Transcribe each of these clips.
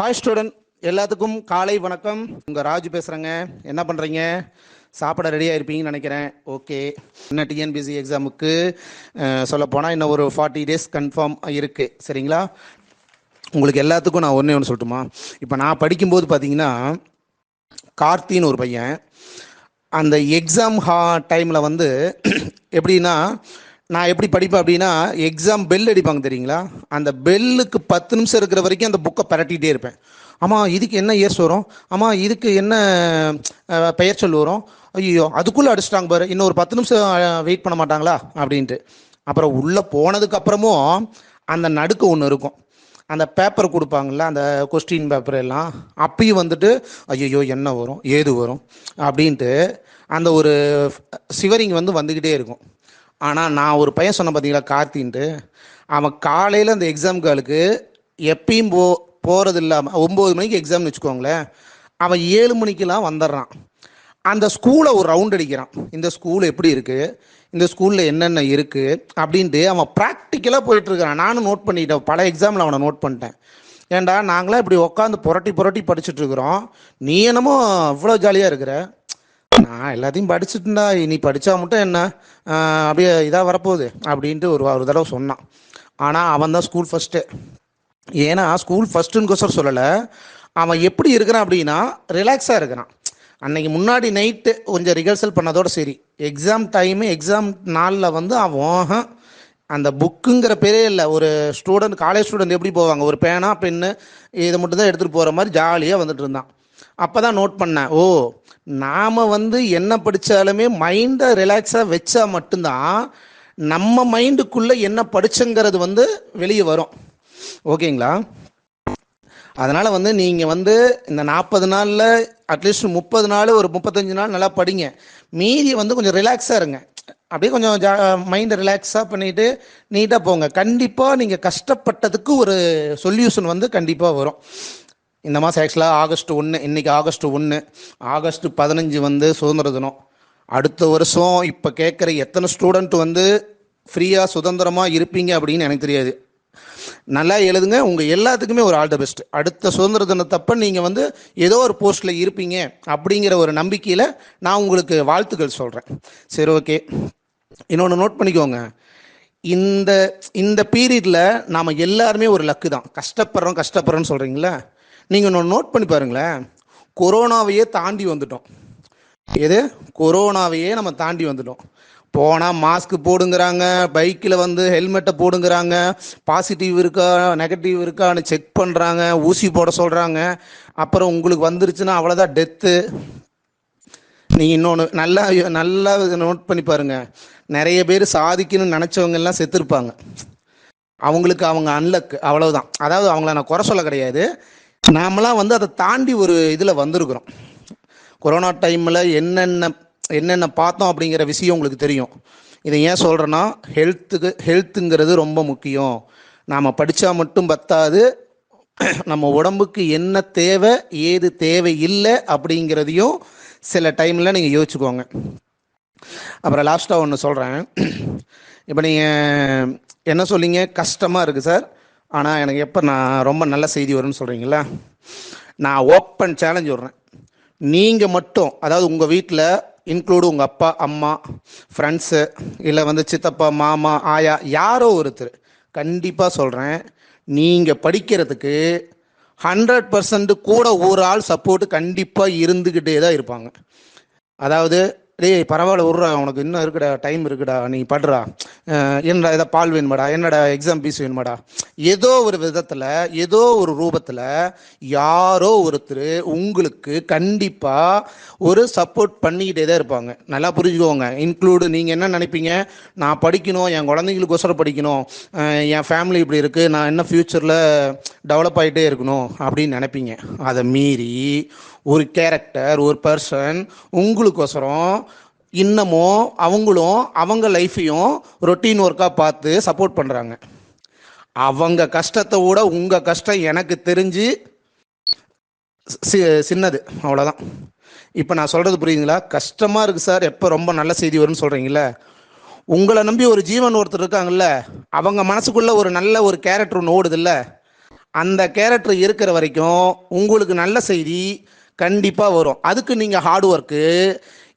Hi student எல்லாத்துக்கும் காலை வணக்கம். உங்கள் ராஜு பேசுகிறேங்க என்ன பண்ணுறீங்க சாப்பிட ரெடியாக இருப்பீங்கன்னு நினைக்கிறேன். ஓகே இன்னும் டிஎன்பிசி எக்ஸாமுக்கு சொல்லப்போனால் இன்னும் ஒரு ஃபார்ட்டி டேஸ் கன்ஃபார்ம் இருக்குது சரிங்களா? உங்களுக்கு எல்லாத்துக்கும் நான் ஒன்றே ஒன்று சொல்லட்டுமா? இப்போ நான் படிக்கும்போது பார்த்தீங்கன்னா கார்த்தின்னு ஒரு பையன் அந்த எக்ஸாம் ஹா டைமில் வந்து எப்படின்னா நான் எப்படி படிப்பேன் அப்படின்னா எக்ஸாம் பெல் அடிப்பாங்க தெரியுங்களா? அந்த பெல்லுக்கு பத்து நிமிஷம் இருக்கிற வரைக்கும் அந்த புக்கை பரட்டிகிட்டே இருப்பேன். ஆமாம் இதுக்கு என்ன இயர்ஸ் வரும்? ஆமாம் இதுக்கு என்ன பெயர் சொல் வரும்? ஐயோ அதுக்குள்ளே அடிச்சிட்டாங்க பாரு. இன்னும் ஒரு பத்து நிமிஷம் வெயிட் பண்ண மாட்டாங்களா? அப்படின்ட்டு. அப்புறம் உள்ளே போனதுக்கு அப்புறமும் அந்த நடுக்கு ஒன்று இருக்கும். அந்த பேப்பர் கொடுப்பாங்கல்ல அந்த கொஸ்டின் பேப்பர் எல்லாம். அப்பயும் வந்துட்டு ஐயோ என்ன வரும்? ஏது வரும்? அப்படின்ட்டு அந்த ஒரு சிவரிங் வந்து வந்துக்கிட்டே இருக்கும். ஆனால் நான் ஒரு பையன் சொன்னேன் பார்த்தீங்களா கார்த்தின்ட்டு? அவன் காலையில் அந்த எக்ஸாம் காலுக்கு எப்பயும் போ போகிறது இல்லாமல் ஒம்பது மணிக்கு எக்ஸாம்னு வச்சுக்கோங்களேன் அவன் ஏழு மணிக்கெல்லாம் வந்துடுறான். அந்த ஸ்கூலை ஒரு ரவுண்ட் அடிக்கிறான். இந்த ஸ்கூல் எப்படி இருக்குது இந்த ஸ்கூலில் என்னென்ன இருக்குது அப்படின்ட்டு அவன் ப்ராக்டிக்கலாக போயிட்டுருக்கிறான். நானும் நோட் பண்ணிட்டேன். பல எக்ஸாமில் அவனை நோட் பண்ணிட்டேன். ஏன்டா நாங்களாம் இப்படி உட்காந்து புரட்டி புரட்டி படிச்சுட்டு இருக்கிறோம். நீ என்னமோ இவ்வளோ ஜாலியாக இருக்கிற? நான் எல்லாத்தையும் படிச்சுட்டுண்டா நீ படித்தா மட்டும் என்ன? அப்படியே இதாக வரப்போகுது அப்படின்ட்டு ஒரு ஒரு தடவை சொன்னான். ஆனால் அவன் தான் ஸ்கூல் ஃபஸ்ட்டு ஏன்னா ஸ்கூல் ஃபஸ்ட்டுன்னு சொல்லலை. அவன் எப்படி இருக்கிறான் அப்படின்னா ரிலாக்ஸாக இருக்கிறான். அன்னைக்கு முன்னாடி நைட்டு கொஞ்சம் ரிஹர்சல் பண்ணதோட சரி. எக்ஸாம் டைமு எக்ஸாம் நாளில் வந்து அவன் அந்த புக்குங்கிற பேரே இல்லை. ஒரு ஸ்டூடெண்ட் காலேஜ் ஸ்டூடெண்ட் எப்படி போவாங்க? ஒரு பேனா பென்னு இதை மட்டும் தான் எடுத்துகிட்டு போகிற மாதிரி ஜாலியாக வந்துட்டு இருந்தான். அப்போ தான் நோட் பண்ணேன். ஓ நாம் வந்து என்ன படித்தாலுமே மைண்டை ரிலாக்ஸாக வச்சா மட்டும்தான் நம்ம மைண்டுக்குள்ளே என்ன படிச்சங்கிறது வந்து வெளியே வரும். ஓகேங்களா? அதனால் வந்து நீங்கள் வந்து இந்த நாற்பது நாளில் அட்லீஸ்ட் முப்பது நாள் ஒரு முப்பத்தஞ்சு நாள் நல்லா படிங்க. மீதி வந்து கொஞ்சம் ரிலாக்ஸாக இருங்க. அப்படியே கொஞ்சம் ஜா மைண்டை ரிலாக்ஸாக பண்ணிவிட்டு நீட்டாக போங்க. கண்டிப்பாக நீங்கள் கஷ்டப்பட்டதுக்கு ஒரு சொல்யூஷன் வந்து கண்டிப்பாக வரும். இந்த மாதம் ஆக்சுவலாக ஆகஸ்ட் ஒன்று இன்னைக்கு ஆகஸ்ட் ஒன்று ஆகஸ்ட் பதினஞ்சு வந்து சுதந்திர தினம். அடுத்த வருஷம் இப்போ கேட்குற எத்தனை ஸ்டூடெண்ட் வந்து ஃப்ரீயாக சுதந்திரமாக இருப்பீங்க அப்படின்னு எனக்கு தெரியாது. நல்லா எழுதுங்க உங்கள் எல்லாத்துக்குமே ஒரு ஆல் த பெஸ்ட் அடுத்த சுதந்திர தினத்தப்ப நீங்கள் வந்து ஏதோ ஒரு போஸ்ட்டில் இருப்பீங்க அப்படிங்கிற ஒரு நம்பிக்கையில் நான் உங்களுக்கு வாழ்த்துக்கள் சொல்கிறேன் சரி ஓகே இன்னொன்று நோட் பண்ணிக்கோங்க. இந்த இந்த பீரியடில் நாம் எல்லாருமே ஒரு லக்கு தான். கஷ்டப்படுறோம் கஷ்டப்படுறோன்னு சொல்கிறீங்களா நீங்கள் ஒன்று நோட் பண்ணி பாருங்களேன். கொரோனாவையே தாண்டி வந்துட்டோம். எது? கொரோனாவையே நம்ம தாண்டி வந்துட்டோம். போனால் மாஸ்க் போடுங்கிறாங்க பைக்கில் வந்து ஹெல்மெட்டை போடுங்கிறாங்க பாசிட்டிவ் இருக்கா நெகட்டிவ் இருக்கான்னு செக் பண்ணுறாங்க ஊசி போட சொல்கிறாங்க அப்புறம் உங்களுக்கு வந்துருச்சுன்னா அவ்வளோதான் டெத்து நீங்கள் இன்னொன்று நல்லா நல்லா நோட் பண்ணி பாருங்க. நிறைய பேர் சாதிக்கணும்னு நினச்சவங்க எல்லாம் செத்துருப்பாங்க. அவங்களுக்கு அவங்க அன்லக் அவ்வளவுதான். அதாவது அவங்கள நான் குறை சொல்ல கிடையாது. நாமெல்லாம் வந்து அதை தாண்டி ஒரு இதில் வந்திருக்கிறோம். கொரோனா டைமில் என்னென்ன என்னென்ன பார்த்தோம் அப்படிங்கிற விஷயம் உங்களுக்கு தெரியும். இதை ஏன் சொல்கிறேன்னா ஹெல்த்துக்கு ஹெல்த்துங்கிறது ரொம்ப முக்கியம். நாம் படித்தா மட்டும் பத்தாது. நம்ம உடம்புக்கு என்ன தேவை ஏது தேவை இல்லை அப்படிங்கிறதையும் சில டைமில் நீங்கள் யோசிச்சுக்கோங்க. அப்புறம் லாஸ்ட்டாக ஒன்று சொல்கிறேன் இப்போ நீங்கள் என்ன சொல்லிங்க கஷ்டமாக இருக்குது சார். ஆனால் எனக்கு எப்போ நான் ரொம்ப நல்ல செய்தி வரும்னு சொல்கிறீங்களா நான் ஓப்பன் சேலஞ்ச் விடுறேன். நீங்கள் மட்டும் அதாவது உங்கள் வீட்டில் இன்க்ளூடு உங்கள் அப்பா அம்மா ஃப்ரெண்ட்ஸு இல்லை வந்து சித்தப்பா மாமா ஆயா யாரோ ஒருத்தர் கண்டிப்பாக சொல்கிறேன் நீங்கள் படிக்கிறதுக்கு ஹண்ட்ரட் பர்சன்ட் கூட ஒரு ஆள் சப்போர்ட்டு கண்டிப்பாக இருந்துக்கிட்டே தான் இருப்பாங்க. அதாவது டேய் பரவாயில்ல விட்றா. உனக்கு இன்னும் இருக்குடா டைம் இருக்குடா நீ படுறா. என்னடா இதை பால் வேணுமாடா? என்னடா எக்ஸாம் பீஸ் வேணுமாடா? ஏதோ ஒரு விதத்தில் ஏதோ ஒரு ரூபத்தில் யாரோ ஒருத்தர் உங்களுக்கு கண்டிப்பாக ஒரு சப்போர்ட் பண்ணிக்கிட்டே தான் இருப்பாங்க. நல்லா புரிஞ்சுக்கோங்க. இன்க்ளூடு நீங்கள் என்ன நினைப்பீங்க? நான் படிக்கணும் என் குழந்தைங்களுக்கோசரம் படிக்கணும் என் ஃபேமிலி இப்படி இருக்குது நான் என்ன ஃப்யூச்சரில் டெவலப் ஆகிட்டே இருக்கணும் அப்படின்னு நினைப்பீங்க. அதை மீறி ஒரு கேரக்டர் ஒரு பர்சன் உங்களுக்கோசரம் இன்னமும் அவங்களும் அவங்க லைஃப்பையும் ரொட்டீன் ஒர்க்காக பார்த்து சப்போர்ட் பண்ணுறாங்க அவங்க கஷ்டத்தை விட உங்கள் கஷ்டம் எனக்கு தெரிஞ்சு சி- சின்னது. அவ்வளோதான் இப்போ நான் சொல்கிறது புரியுதுங்களா? கஷ்டமாக இருக்குது சார். எப்போ ரொம்ப நல்ல செய்தி வரும்னு சொல்கிறீங்களே உங்களை நம்பி ஒரு ஜீவன் ஒருத்தர் இருக்காங்கல்ல? அவங்க மனசுக்குள்ளே ஒரு நல்ல ஒரு கேரக்டர் ஒன்று ஓடுதில்ல? அந்த கேரக்டர் இருக்கிற வரைக்கும் உங்களுக்கு நல்ல செய்தி கண்டிப்பாக வரும். அதுக்கு நீங்கள் ஹார்ட் ஒர்க்கு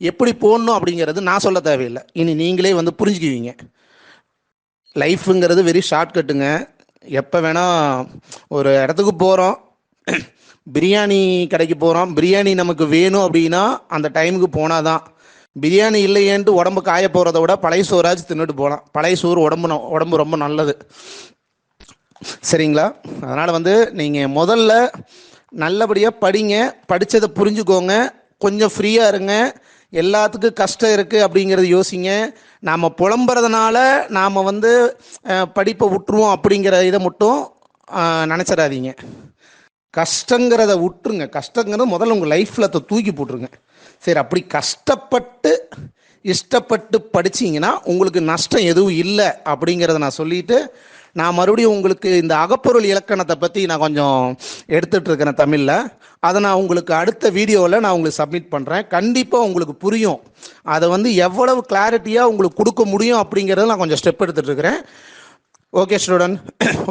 எப்படி போடணும் அப்படிங்கிறது நான் சொல்ல தேவையில்லை. இனி நீங்களே வந்து புரிஞ்சுக்குவீங்க. லைஃப்புங்கிறது வெரி ஷார்ட்கட்டுங்க எப்போ வேணால் ஒரு இடத்துக்கு போகிறோம் பிரியாணி கடைக்கு போகிறோம் பிரியாணி நமக்கு வேணும் அப்படின்னா அந்த டைமுக்கு போனால் தான் பிரியாணி இல்லையேன்ட்டு உடம்பு காய போகிறத விட பழைய சோறாச்சும் தின்னுட்டு போகலாம் பழைய சோறு உடம்பு உடம்பு ரொம்ப நல்லது. சரிங்களா? அதனால் வந்து நீங்கள் முதல்ல நல்லபடியாக படிங்க படித்ததை புரிஞ்சுக்கோங்க கொஞ்சம் ஃப்ரீயாக இருங்க எல்லாத்துக்கும் கஷ்டம் இருக்குது அப்படிங்கிறது யோசிங்க. நாம் புலம்புறதுனால நாம் வந்து படிப்பை விட்டுருவோம் அப்படிங்கிற இதை மட்டும் நினச்சிடாதீங்க. கஷ்டங்கிறத விட்டுருங்க. கஷ்டங்கிறது முதல்ல உங்கள் லைஃப்பில் தூக்கி போட்டுருங்க. சரி அப்படி கஷ்டப்பட்டு இஷ்டப்பட்டு படிச்சிங்கன்னா உங்களுக்கு நஷ்டம் எதுவும் இல்லை அப்படிங்கிறத நான் சொல்லிட்டு நான் மறுபடியும் உங்களுக்கு இந்த அகப்பொருள் இலக்கணத்தை பற்றி நான் கொஞ்சம் எடுத்துட்டு இருக்கிறேன் தமிழில். அதை நான் உங்களுக்கு அடுத்த வீடியோவில் நான் உங்களுக்கு சப்மிட் பண்ணுறேன் கண்டிப்பாக உங்களுக்கு புரியும். அதை வந்து எவ்வளவு கிளாரிட்டியாக உங்களுக்கு கொடுக்க முடியும் அப்படிங்கிறத நான் கொஞ்சம் ஸ்டெப் எடுத்துட்டு இருக்கிறேன். ஓகே ஸ்டூடெண்ட்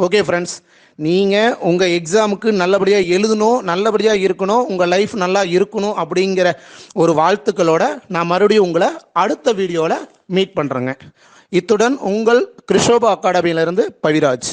ஓகே ஃப்ரெண்ட்ஸ் நீங்கள் உங்கள் எக்ஸாமுக்கு நல்லபடியாக எழுதணும் நல்லபடியாக இருக்கணும் உங்கள் லைஃப் நல்லா இருக்கணும் அப்படிங்கிற ஒரு வாழ்த்துக்களோட நான் மறுபடியும் உங்களை அடுத்த வீடியோவில் மீட் பண்ணுறேங்க இத்துடன் உங்கள் கிருஷோபா அகாடமியிலிருந்து பவிராஜ்.